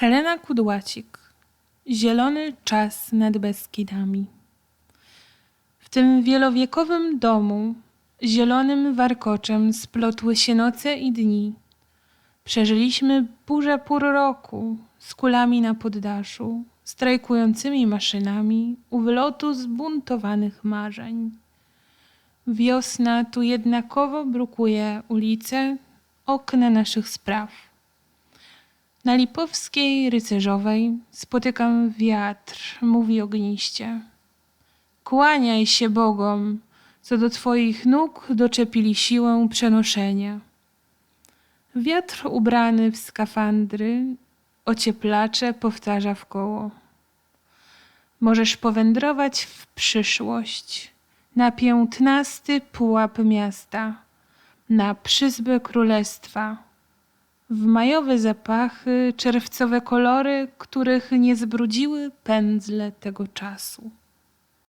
Helena Kudłacik. Zielony czas nad Beskidami. W tym wielowiekowym domu zielonym warkoczem splotły się noce i dni. Przeżyliśmy burzę pór roku z kulami na poddaszu, strajkującymi maszynami u wylotu zbuntowanych marzeń. Wiosna tu jednakowo brukuje ulice, okna naszych spraw. Na Lipowskiej Rycerzowej spotykam wiatr, mówi ogniście. Kłaniaj się Bogom, co do Twoich nóg doczepili siłę przenoszenia. Wiatr ubrany w skafandry, ocieplacze powtarza w koło. Możesz powędrować w przyszłość, na piętnasty pułap miasta, na przyzbę królestwa, w majowe zapachy, czerwcowe kolory, których nie zbrudziły pędzle tego czasu.